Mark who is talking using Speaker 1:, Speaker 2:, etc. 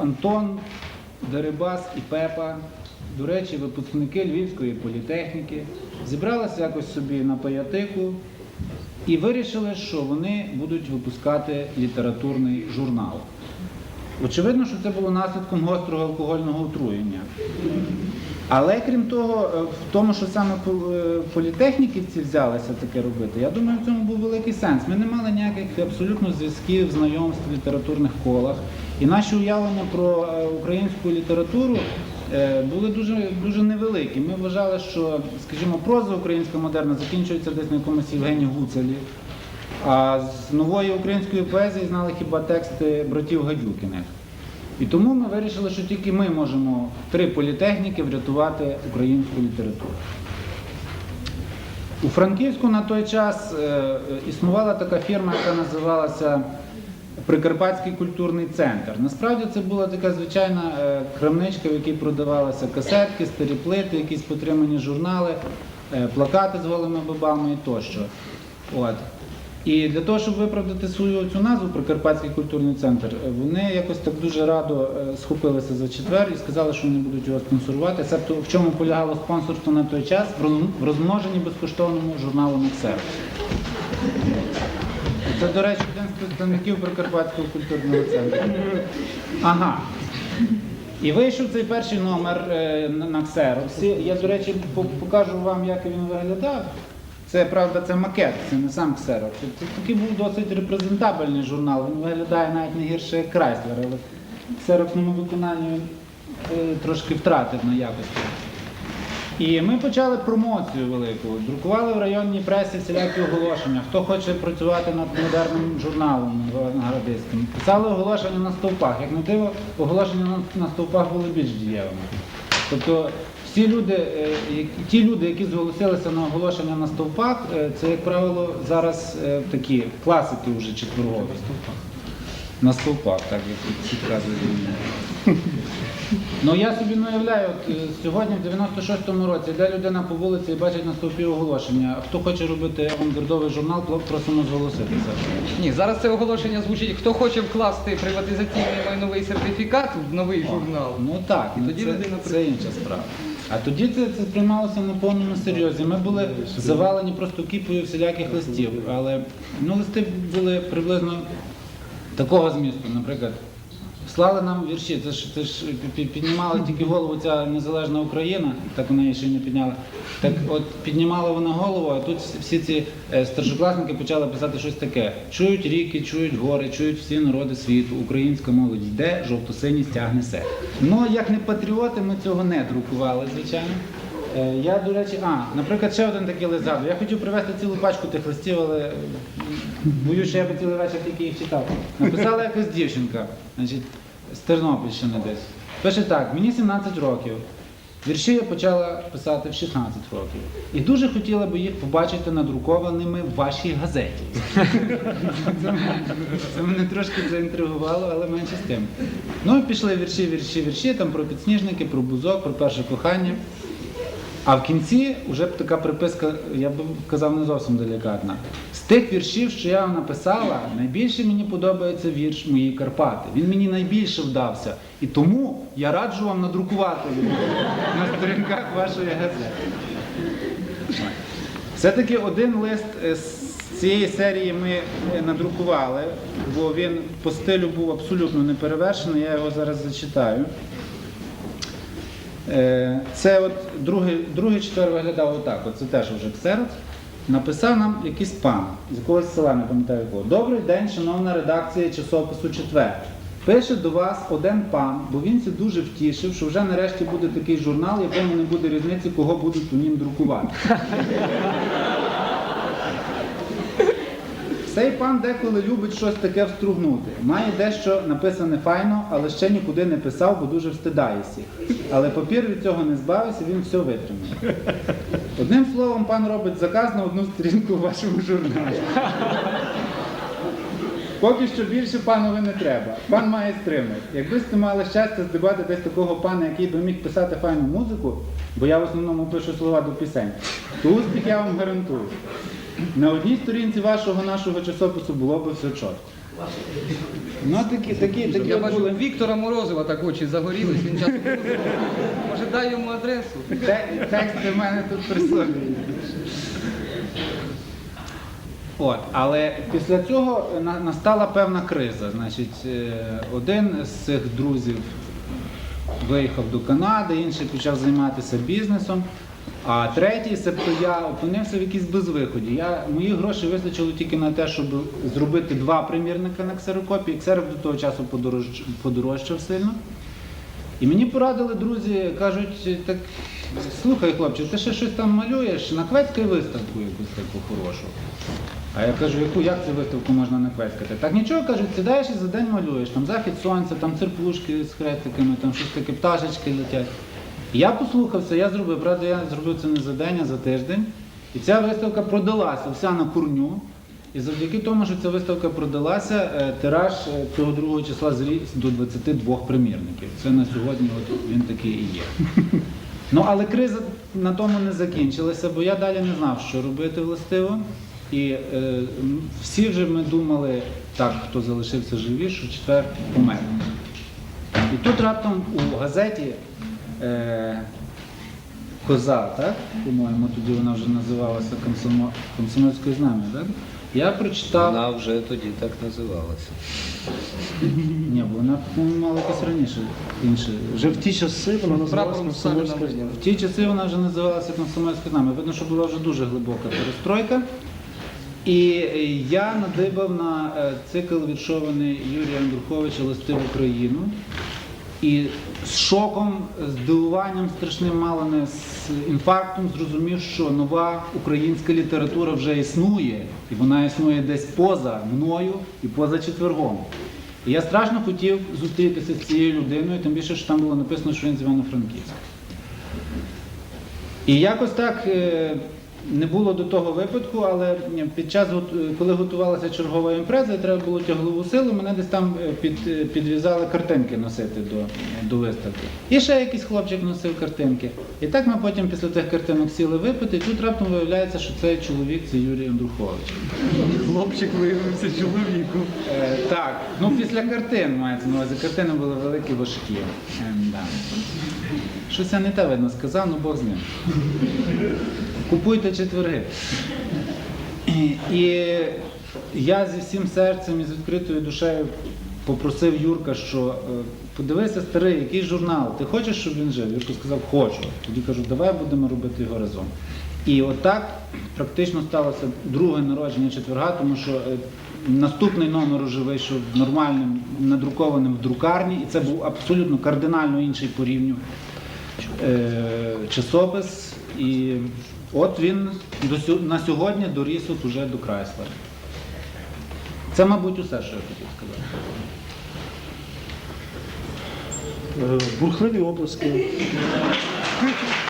Speaker 1: Антон, Дерибас і Пепа, до речі, випускники Львівської політехніки, зібралися якось собі на паятику і вирішили, що вони будуть випускати літературний журнал. Очевидно, що це було наслідком гострого алкогольного отруєння. Але крім того, е, в тому, що саме е, політехніківці взялися таке робити, я думаю, в цьому був великий сенс. Ми не мали ніяких абсолютно зв'язків, знайомств в літературних колах. І наші уявлення про е, українську літературу були дуже, дуже невеликі. Ми вважали, що, скажімо, проза українська модерна закінчується десь на якомусь Євгені Гуцелі. А з нової української поезії знали хіба тексти братів Гадюкіних. І тому ми вирішили, що тільки ми можемо три політехніки врятувати українську літературу. У Франківську на той час е, існувала така фірма, яка називалася Прикарпатський культурний центр. Насправді це була така звичайна е, крамничка, в якій продавалися касетки, старі плити, якісь потримані журнали, е, плакати з голими бабами і тощо. От. І для того, щоб виправдати свою цю назву Прикарпатський культурний центр, е, вони якось так дуже радо е, схопилися за четвер і сказали, що вони будуть його спонсорувати. Себто в чому полягало спонсорство на той час в розмноженні безкоштовному журналу «Нексер». Це, до речі, один з представників Прикарпатського культурного центру. Ага. І вийшов цей перший номер е, на ксероксі. Я, до речі, покажу вам, як він виглядав. Це правда, це макет, це не сам ксерокс. Це такий був досить репрезентабельний журнал. Він виглядає навіть не гірше як Крайслер, але в ксероксному виконанні е, трошки втратив на якості. І ми почали промоцію велику. Друкували в районній пресі всілякі оголошення. Хто хоче працювати над модерним журналом наградистським. Писали оголошення на стовпах. Як не диво, оголошення на, на стовпах були більш дієвими. Тобто всі люди, е, ті люди, які зголосилися на оголошення на стовпах, е, це, як правило, зараз е, такі класики вже четвергові. На стовпах, так як всі вказують. Ну я собі не уявляю, от, сьогодні, в 96-му році, йде людина по вулиці і бачить на стовпі оголошення. Хто хоче робити авангардовий журнал, просимо зголоситися.
Speaker 2: Ні, зараз це оголошення звучить. Хто хоче вкласти приватизаційний майновий сертифікат в новий журнал?
Speaker 1: Ну так,
Speaker 2: І тоді
Speaker 1: це,
Speaker 2: людина
Speaker 1: це інша справа. А тоді це, це сприймалося на повному серйозі. Ми були завалені просто кіпою всіляких листів. Але ну, листи були приблизно такого змісту, наприклад. Слали нам вірші, це ж, це ж пі- пі- піднімала тільки голову ця незалежна Україна, так вона її ще не підняла. Так от піднімала вона голову, а тут всі- ці е, старшокласники почали писати щось таке. Чують ріки, чують гори, чують всі народи світу, українська молодь йде, жовто-сині стяг несе. Ну, як не патріоти, ми цього не друкували, звичайно. Е, Я, до речі, а, наприклад, ще один такий лист. Я хотів привезти цілу пачку тих листів, але е, боюсь, що я би цілий вечір тільки їх читав. Написала якась дівчинка, значить, з Тернопільщини десь. Пише так, мені 17 років. Вірші я почала писати в 16 років. І дуже хотіла би їх побачити надрукованими в вашій газеті. Це мене трошки заінтригувало, але менше з тим. Ну і пішли вірші, вірші, вірші, там про підсніжники, про бузок, про перше кохання. А в кінці вже така приписка, я б казав, не зовсім делікатна. З тих віршів, що я написала, найбільше мені подобається вірш Мої Карпати. Він мені найбільше вдався. І тому я раджу вам надрукувати його на сторінках вашої газети. Все-таки один лист е, з цієї серії ми е, надрукували, бо він по стилю був абсолютно неперевершений, я його зараз зачитаю. Е, Це от другий, другий четвер виглядав отак. От це теж вже ксерокс. Написав нам якийсь пан з якогось села, не пам'ятаю якого. Добрий день, шановна редакція часопису четвер. Пише до вас один пан, бо він це дуже втішив, що вже нарешті буде такий журнал, якому не буде різниці, кого будуть у нім друкувати. Цей пан деколи любить щось таке встругнути. Має дещо написане файно, але ще нікуди не писав, бо дуже встидається. Але папір від цього не збавився, він все витримає. Одним словом, пан робить заказ на одну сторінку в вашому журналі. Поки що більше панові не треба. Пан має стримати. Якби сте мали щастя здибати десь такого пана, який би міг писати файну музику, бо я в основному пишу слова до пісень, то успіх я вам гарантую. На одній сторінці вашого нашого часопису було б все чітко. Ну такі, такі, такі
Speaker 2: Я бачу,
Speaker 1: були.
Speaker 2: Віктора Морозова так очі загорілись, він часто може дай йому адресу.
Speaker 1: Те- Тексти в мене тут при. От, але після цього на- настала певна криза. Значить, е, один з цих друзів виїхав до Канади, інший почав займатися бізнесом. А третій, себто я опинився в якійсь безвиході. Я, мої гроші вистачило тільки на те, щоб зробити два примірника на ксерокопії. Ксерок до того часу подорож, подорожчав сильно. І мені порадили друзі, кажуть, так слухай, хлопче, ти ще щось там малюєш, наквецькай виставку якусь таку хорошу. А я кажу, яку як цю виставку можна наквецькати? Так нічого кажуть, сідаєш і за день малюєш, там захід сонця, там цирпушки з хрестиками, там щось таке, пташечки летять. Я послухався, я зробив, правда, я зробив це не за день, а за тиждень. І ця виставка продалася вся на курню. І завдяки тому, що ця виставка продалася, е, тираж е, цього другого числа зріс до 22 примірників. Це на сьогодні от він такий і є. Ну але криза на тому не закінчилася, бо я далі не знав, що робити властиво. І е, всі вже ми думали, так, хто залишився живі, що четвер помер. І тут раптом у газеті Коза, так? По-моєму, тоді вона вже називалася Комсомо- Комсомольською знам'я, так? Я прочитав.
Speaker 3: Вона вже тоді так називалася.
Speaker 1: Ні, бо вона мала якось раніше інше. Вже в ті часи.
Speaker 4: вона називалася Комсомольська
Speaker 2: виняли.
Speaker 1: В ті часи вона вже називалася Комсомольське знам'я. Видно, що була вже дуже глибока перестройка. І е, я надибав на е, цикл віршований Юрія Андруховича Листи в Україну. І з шоком, здивуванням страшним, мало не з інфарктом, зрозумів, що нова українська література вже існує, і вона існує десь поза мною і поза четвергом. І я страшно хотів зустрітися з цією людиною, тим більше, що там було написано, що він з Івано-Франківська. І якось так е, не було до того випадку, але під час, коли готувалася чергова імпреза, треба було тяглову силу, мене десь там е, під, е, підв'язали картинки носити до, до виставки. І ще якийсь хлопчик носив картинки. І так ми потім після тих картинок сіли випити, і тут раптом виявляється, що цей чоловік це Юрій Андрухович.
Speaker 2: Хлопчик виявився чоловіком.
Speaker 1: Е, так, ну після картин мається на увазі. Картини були великі, важкі. Е, да. Щось я не те видно сказав, ну Бог з ним. Купуйте четверги. І- я зі всім серцем і з відкритою душею попросив Юрка, що е, подивися старий, який журнал, ти хочеш, щоб він жив? Юрко сказав, хочу. Тоді кажу, давай будемо робити його разом. І отак практично сталося друге народження четверга, тому що е, наступний номер уже вийшов нормальним, надрукованим в друкарні, і це був абсолютно кардинально інший по рівню е, часопис. І от він на сьогодні доріс от уже до Крайслера. Це, мабуть, усе, що я хотів сказати.
Speaker 4: Е, Бурхливі обласки.